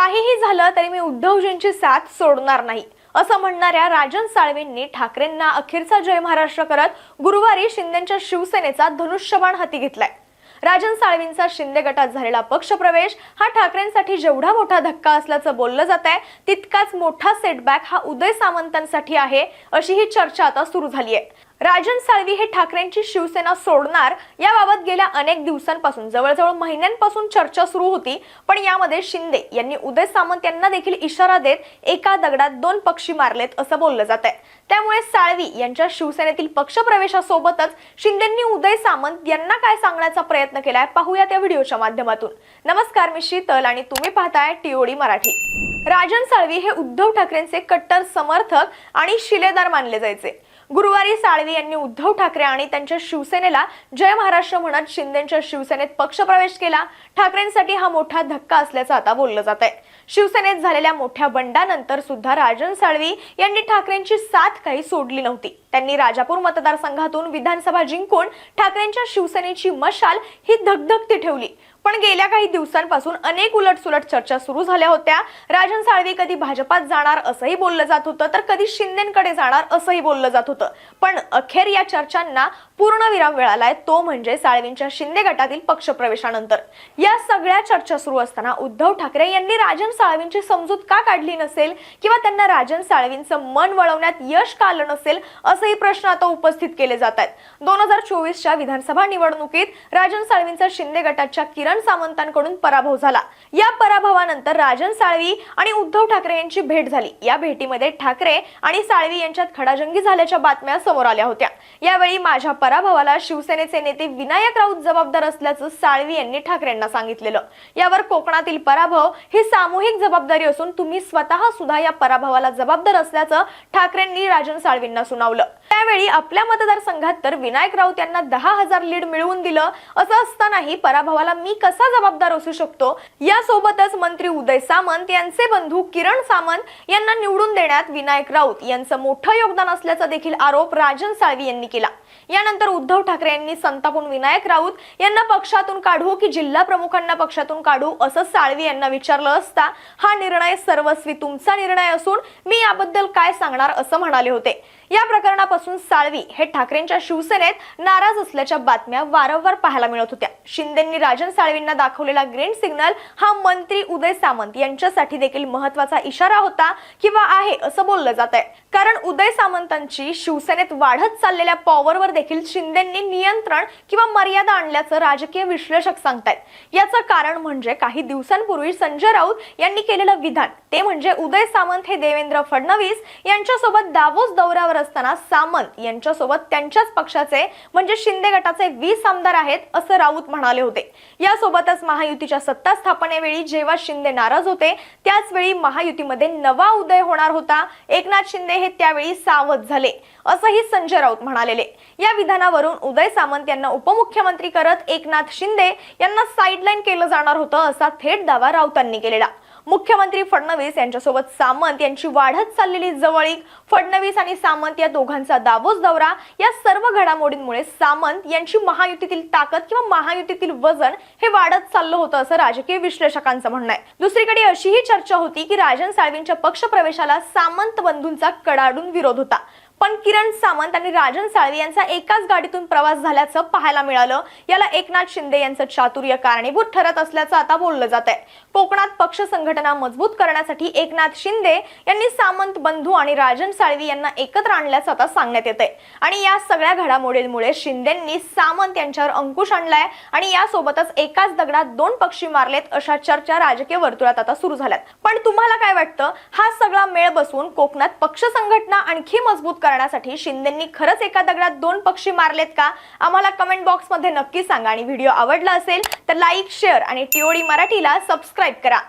काहीही झालं तरी मी उद्धवजींची साथ सोडणार नाही. असं म्हणणाऱ्या राजन साळवेंनी ठाकरेंना अखेरचा जय महाराष्ट्र करत गुरुवारी शिंदेच्या शिवसेनेचा धनुष्यबाण हाती घेतलाय. राजन साळवींचा शिंदे गटात झालेला पक्षप्रवेश हा ठाकरेंसाठी जेवढा मोठा धक्का असल्याचं बोललं जात आहे तितकाच मोठा सेटबॅक हा उदय सामंतांसाठी आहे अशी ही चर्चा आता सुरू झाली आहे राजन साळवी हे ठाकरेंची शिवसेना सोडणार याबाबत गेल्या अनेक दिवसांपासून जवळजवळ महिन्यांपासून चर्चा सुरू होती. पण यामध्ये शिंदे यांनी उदय सामंत यांना देखील इशारा देत एका दगडात दोन पक्षी मारलेत असं बोललं जात आहे. त्यामुळे साळवी यांच्या शिवसेनेतील पक्षप्रवेशासोबतच शिंदेंनी उदय सामंत यांना काय सांगण्याचा प्रयत्न केलाय पाहूया त्या व्हिडिओच्या माध्यमातून. नमस्कार मी शीतल आणि तुम्ही पाहताय टीओडी मराठी. राजन साळवी हे उद्धव ठाकरेंचे कट्टर समर्थक आणि शिलेदार मानले जायचे. गुरुवारी साळवी यांनी उद्धव ठाकरे आणि त्यांच्या शिवसेनेला जय महाराष्ट्र म्हणत शिंदेच्या शिवसेनेत पक्षप्रवेश केला. ठाकरेंसाठी हा मोठा धक्का असल्याचं आता बोललं जात आहे शिवसेनेत झालेल्या मोठ्या बंडानंतर सुद्धा राजन साळवी यांनी ठाकरेंची साथ काही सोडली नव्हती. त्यांनी राजापूर मतदारसंघातून विधानसभा जिंकून ठाकरेंच्या शिवसेनेची मशाल ही धगधगती ठेवली. पण गेल्या काही दिवसांपासून अनेक उलटसुलट चर्चा सुरू झाल्या होत्या. राजन साळवी कधी भाजपात जाणार असंही बोललं जात होतं तर कधी शिंदेकडे जाणार असंही बोललं जात होतं. पण अखेर या चर्चांना पूर्णविराम मिळालाय तो म्हणजे साळवींच्या शिंदे गटातील पक्षप्रवेशानंतर. या सगळ्या चर्चा सुरू असताना उद्धव ठाकरे यांनी राजन साळवींची समजूत का काढली नसेल? किंवा त्यांना राजन साळवींचं मन वळवण्यात यश का आलं नसेल? असं असेही प्रश्न आता उपस्थित केले जात आहेत. दोन हजार चोवीसच्या विधानसभा निवडणुकीत राजन साळवींचा शिंदे गटाच्या किरण सामंतांकडून पराभव झाला. या पराभवानंतर राजन साळवी आणि उद्धव ठाकरे यांची भेट झाली. या भेटीमध्ये ठाकरे आणि साळवी यांच्यात खडाजंगी झाल्याच्या बातम्या समोर आल्या होत्या. यावेळी माझ्या पराभवाला शिवसेनेचे नेते विनायक राऊत जबाबदार असल्याचं साळवी यांनी ठाकरेंना सांगितलेलं. यावर कोकणातील पराभव ही सामूहिक जबाबदारी असून तुम्ही स्वतः सुद्धा या पराभवाला जबाबदार असल्याचं ठाकरेंनी राजन साळवींना सुनावलं. त्यावेळी आपल्या मतदारसंघात तर विनायक राऊत यांना दहा हजार लीड मिळवून दिलं असं असतानाही पराभवाला मी कसा जबाबदार असू शकतो? यासोबतच मंत्री उदय सामंत यांचे बंधू किरण सामंत यांना निवडून देण्यात विनायक राऊत यांचं मोठं योगदान असल्याचा देखील आरोप राजन साळवी यांनी केला यानंतर उद्धव ठाकरे यांनी संतापून विनायक राऊत यांना पक्षातून काढू की जिल्हा प्रमुखांना पक्षातून काढू असं साळवी यांना विचारलं असता हा निर्णय सर्वस्वी तुमचा निर्णय असून मी याबद्दल काय सांगणार असं म्हणाले होते. या प्रकरणापासून साळवी हे ठाकरेंच्या शिवसेनेत नाराज असल्याच्या बातम्या वारंवार पाहायला मिळत होत्या. शिंदेंनी राजन साळवींना दाखवलेला ग्रीन सिग्नल हा मंत्री उदय सामंत यांच्यासाठी देखील महत्त्वाचा इशारा होता किंवा आहे असं बोललं जात आहे कारण उदय सामंतांची शिवसेनेत वाढत चाललेल्या पॉवर सरकारवर देखील शिंदेंनी नियंत्रण किंवा मर्यादा आणल्याचं राजकीय विश्लेषक सांगतायत. याचं कारण म्हणजे काही दिवसांपूर्वी संजय राऊत यांनी केलेलं विधान. ते म्हणजे उदय सामंत हे देवेंद्र फडणवीस यांच्यासोबत दावोस दौऱ्यावर असताना सामंत यांच्यासोबत त्यांच्याच पक्षाचे म्हणजे शिंदे गटाचे वीस आमदार आहेत असं राऊत म्हणाले होते. यासोबतच महायुतीच्या सत्ता स्थापनेवेळी जेव्हा शिंदे नाराज होते त्याच वेळी महायुतीमध्ये नवा उदय होणार होता. एकनाथ शिंदे हे त्यावेळी सावध झाले असंही संजय राऊत म्हणालेले. या विधानावरून उदय सामंत यांना उपमुख्यमंत्री करत एकनाथ शिंदे यांना साईडलाईन केलं जाणार होतं असा थेट दावा राऊतांनी केलेला. मुख्यमंत्री फडणवीस यांच्यासोबत सामंत यांची वाढत चाललेली जवळीक फडणवीस आणि सामंत या दोघांचा दावोस दौरा या सर्व घडामोडींमुळे सामंत यांची महायुतीतील ताकद किंवा महायुतीतील वजन हे वाढत चाललं होतं असं राजकीय विश्लेषकांचं म्हणणं आहे. दुसरीकडे अशीही चर्चा होती की राजन साळवींच्या पक्षप्रवेशाला सामंत बंधूंचा कडाडून विरोध होता. पण किरण सामंत आणि राजन साळवी यांचा एकाच गाडीतून प्रवास झाल्याचं पाहायला मिळालं. याला एकनाथ शिंदे यांचं चातुर्य कारणीभूत ठरत असल्याचं आता बोललं जात आहे. कोकणात पक्ष संघटना मजबूत करण्यासाठी एकनाथ शिंदे यांनी सामंत बंधू आणि राजन साळवी यांना एकत्र आणल्याचं आता सांगण्यात येत आहे आणि या सगळ्या घडामोडींमुळे शिंदेंनी सामंत यांच्यावर अंकुश आणलाय आणि यासोबतच एकाच दगडात दोन पक्षी मारलेत अशा चर्चा राजकीय वर्तुळात आता सुरू झाल्यात. पण तुम्हाला काय वाटतं? हा सगळा मेळ बसवून कोकणात पक्ष संघटना आणखी मजबूत करण्यासाठी शिंदेंनी खरंच एका दगडात दोन पक्षी मारलेत का? आम्हाला कमेंट बॉक्समध्ये नक्की सांगा. आणि व्हिडिओ आवडला असेल तर लाईक शेअर आणि टीओडी मराठीला सबस्क्राईब करा.